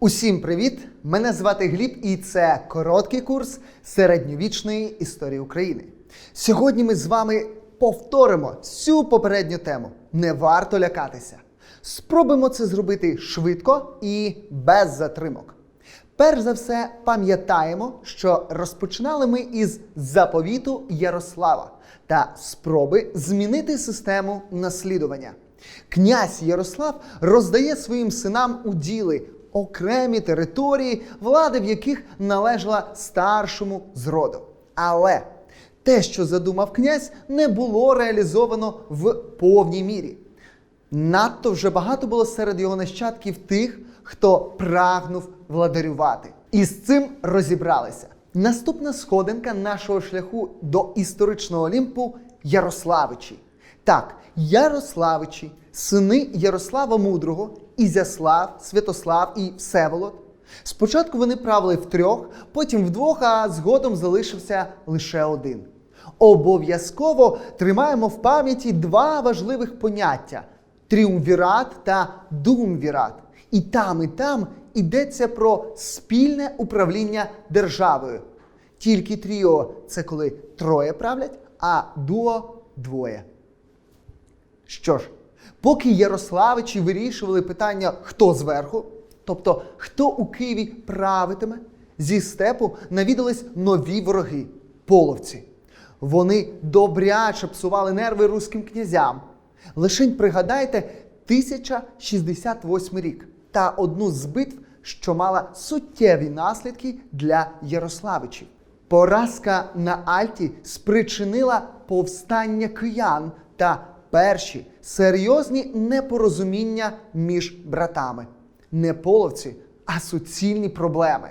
Усім привіт! Мене звати Гліб, і це короткий курс середньовічної історії України. Сьогодні ми з вами повторимо всю попередню тему. Не варто лякатися. Спробуємо це зробити швидко і без затримок. Перш за все, пам'ятаємо, що розпочинали ми із заповіту Ярослава та спроби змінити систему наслідування. Князь Ярослав роздає своїм синам уділи окремі території, влади в яких належала старшому з роду. Але те, що задумав князь, не було реалізовано в повній мірі. Надто вже багато було серед його нащадків тих, хто прагнув владарювати. І з цим розібралися. Наступна сходинка нашого шляху до історичного Олімпу Ярославичі. Так, Ярославичі, сини Ярослава Мудрого, Ізяслав, Святослав і Всеволод. Спочатку вони правили втрьох, потім вдвох, а згодом залишився лише один. Обов'язково тримаємо в пам'яті два важливих поняття: тріумвірат та думвірат. І там, і там йдеться про спільне управління державою. Тільки тріо це коли троє правлять, а дуо двоє. Що ж, поки Ярославичі вирішували питання, хто зверху, тобто хто у Києві правитиме, зі степу навідались нові вороги половці. Вони добряче псували нерви руським князям. Лишень пригадайте 1068 рік та одну з битв, що мала суттєві наслідки для Ярославичів. Поразка на Альті спричинила повстання киян та перші серйозні непорозуміння між братами. Не половці, а суцільні проблеми.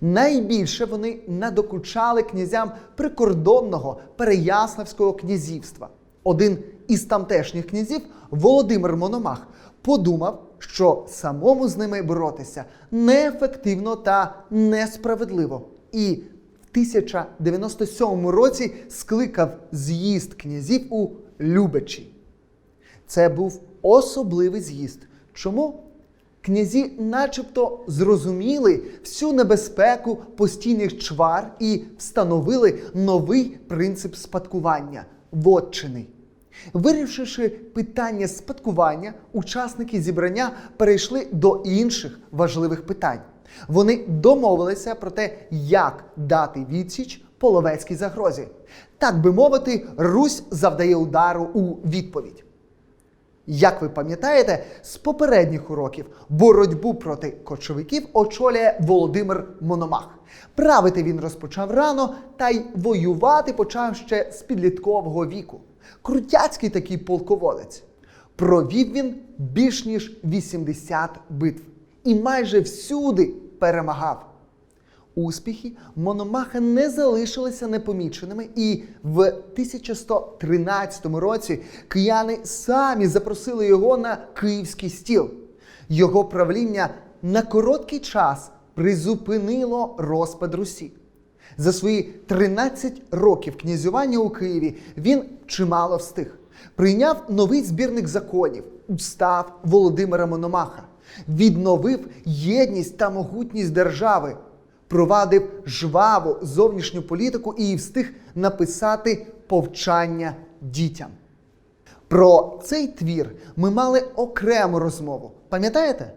Найбільше вони надокучали князям прикордонного Переяславського князівства. Один із тамтешніх князів, Володимир Мономах, подумав, що самому з ними боротися неефективно та несправедливо. І в 1097 році скликав з'їзд князів у Любечі. Це був особливий з'їзд. Чому? Князі начебто зрозуміли всю небезпеку постійних чвар і встановили новий принцип спадкування вотчини. Вирішивши питання спадкування, учасники зібрання перейшли до інших важливих питань. Вони домовилися про те, як дати відсіч половецькій загрозі. Так би мовити, Русь завдає удару у відповідь. Як ви пам'ятаєте, з попередніх уроків боротьбу проти кочовиків очолює Володимир Мономах. Правити він розпочав рано, та й воювати почав ще з підліткового віку. Крутяцький такий полководець. Провів він більш ніж 80 битв і майже всюди перемагав. Успіхи Мономаха не залишилися непоміченими, і в 1113 році кияни самі запросили його на київський стіл. Його правління на короткий час призупинило розпад Русі. За свої 13 років князювання у Києві він чимало встиг. Прийняв новий збірник законів, устав Володимира Мономаха, відновив єдність та могутність держави, провадив жваву зовнішню політику і встиг написати повчання дітям. Про цей твір ми мали окрему розмову. Пам'ятаєте?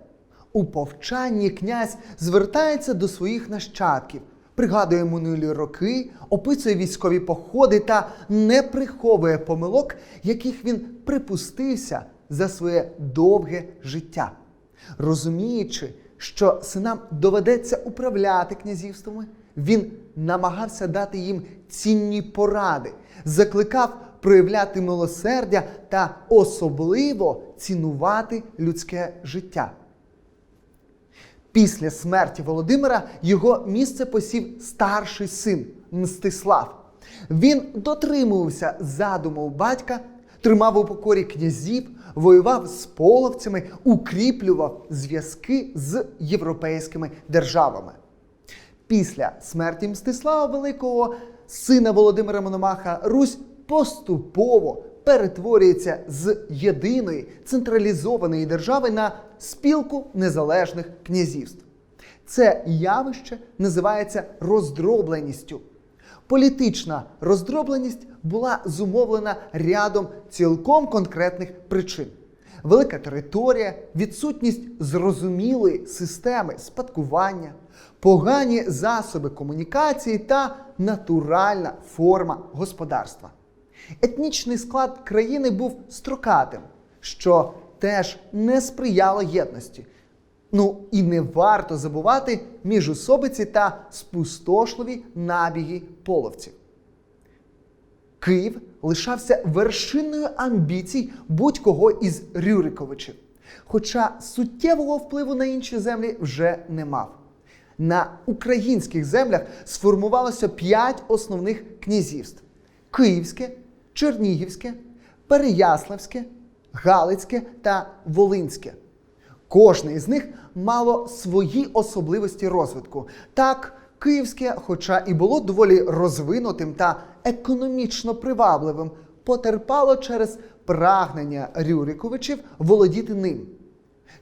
У повчанні князь звертається до своїх нащадків, пригадує минулі роки, описує військові походи та не приховує помилок, яких він припустився за своє довге життя. Розуміючи, що синам доведеться управляти князівствами, він намагався дати їм цінні поради, закликав проявляти милосердя та особливо цінувати людське життя. Після смерті Володимира його місце посів старший син Мстислав. Він дотримувався задуму батька, тримав у покорі князів, воював з половцями, укріплював зв'язки з європейськими державами. Після смерті Мстислава Великого, сина Володимира Мономаха, Русь поступово перетворюється з єдиної централізованої держави на спілку незалежних князівств. Це явище називається роздробленістю. Політична роздробленість була зумовлена рядом цілком конкретних причин: велика територія, відсутність зрозумілої системи спадкування, погані засоби комунікації та натуральна форма господарства. Етнічний склад країни був строкатим, що теж не сприяло єдності. Ну і не варто забувати міжособиці та спустошливі набіги половців. Київ лишався вершиною амбіцій будь-кого із Рюриковичів, хоча суттєвого впливу на інші землі вже не мав. На українських землях сформувалося п'ять основних князівств: Київське, Чернігівське, Переяславське, Галицьке та Волинське. Кожне із них мало свої особливості розвитку. Так, Київське, хоча і було доволі розвинутим та економічно привабливим, потерпало через прагнення Рюриковичів володіти ним.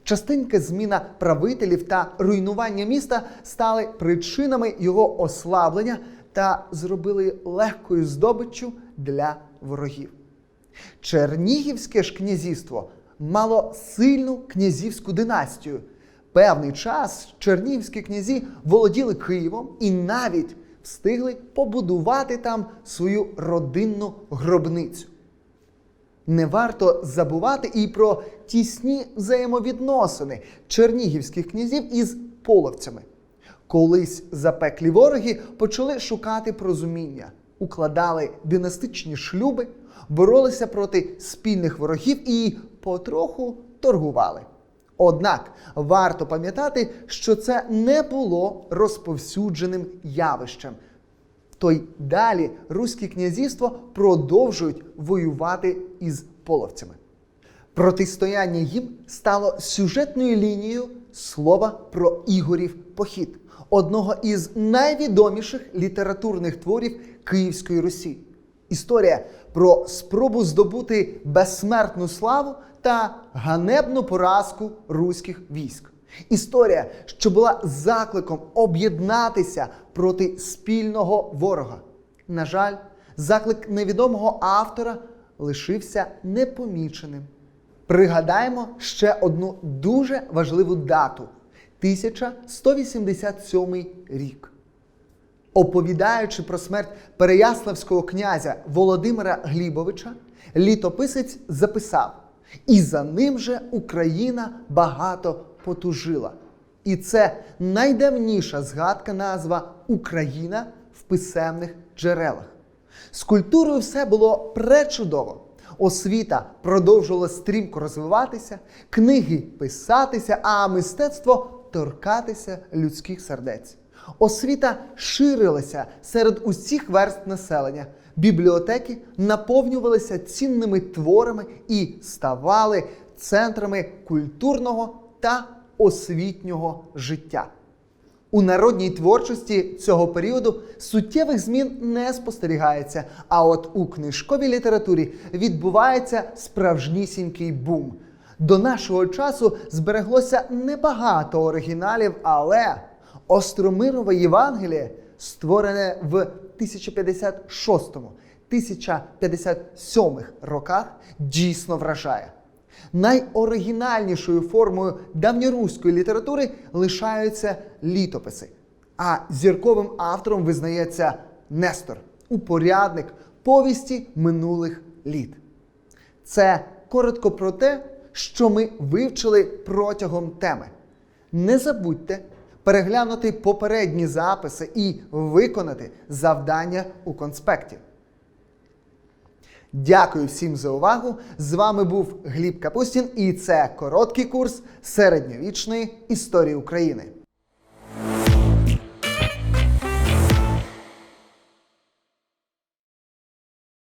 Частенька зміна правителів та руйнування міста стали причинами його ослаблення та зробили легкою здобиччю для ворогів. Чернігівське ж князівство мало сильну князівську династію. Певний час чернігівські князі володіли Києвом і навіть встигли побудувати там свою родинну гробницю. Не варто забувати і про тісні взаємовідносини чернігівських князів із половцями. Колись запеклі вороги почали шукати порозуміння, укладали династичні шлюби, боролися проти спільних ворогів і потроху торгували. Однак варто пам'ятати, що це не було розповсюдженим явищем. То й далі руські князівства продовжують воювати із половцями. Протистояння їм стало сюжетною лінією слова про Ігорів похід, одного із найвідоміших літературних творів Київської Русі. Історія про спробу здобути безсмертну славу та ганебну поразку руських військ. Історія, що була закликом об'єднатися проти спільного ворога. На жаль, заклик невідомого автора лишився непоміченим. Пригадаємо ще одну дуже важливу дату 1187 рік. Оповідаючи про смерть переяславського князя Володимира Глібовича, літописець записав: І за ним же Україна багато потужила. І це найдавніша згадка назва Україна в писемних джерелах. З культурою все було пречудово. Освіта продовжувала стрімко розвиватися, книги писатися, а мистецтво торкатися людських сердець. Освіта ширилася серед усіх верст населення. Бібліотеки наповнювалися цінними творами і ставали центрами культурного та освітнього життя. У народній творчості цього періоду суттєвих змін не спостерігається. А от у книжковій літературі відбувається справжнісінький бум. До нашого часу збереглося небагато оригіналів, але Остромирове Євангеліє, створене в 1056-1057 роках, дійсно вражає. Найоригінальнішою формою давньоруської літератури лишаються літописи. А зірковим автором визнається Нестор, упорядник повісті минулих літ. Це коротко про те, що ми вивчили протягом теми. Не забудьте переглянути попередні записи і виконати завдання у конспекті. Дякую всім за увагу. З вами був Гліб Капустін, і це короткий курс середньовічної історії України.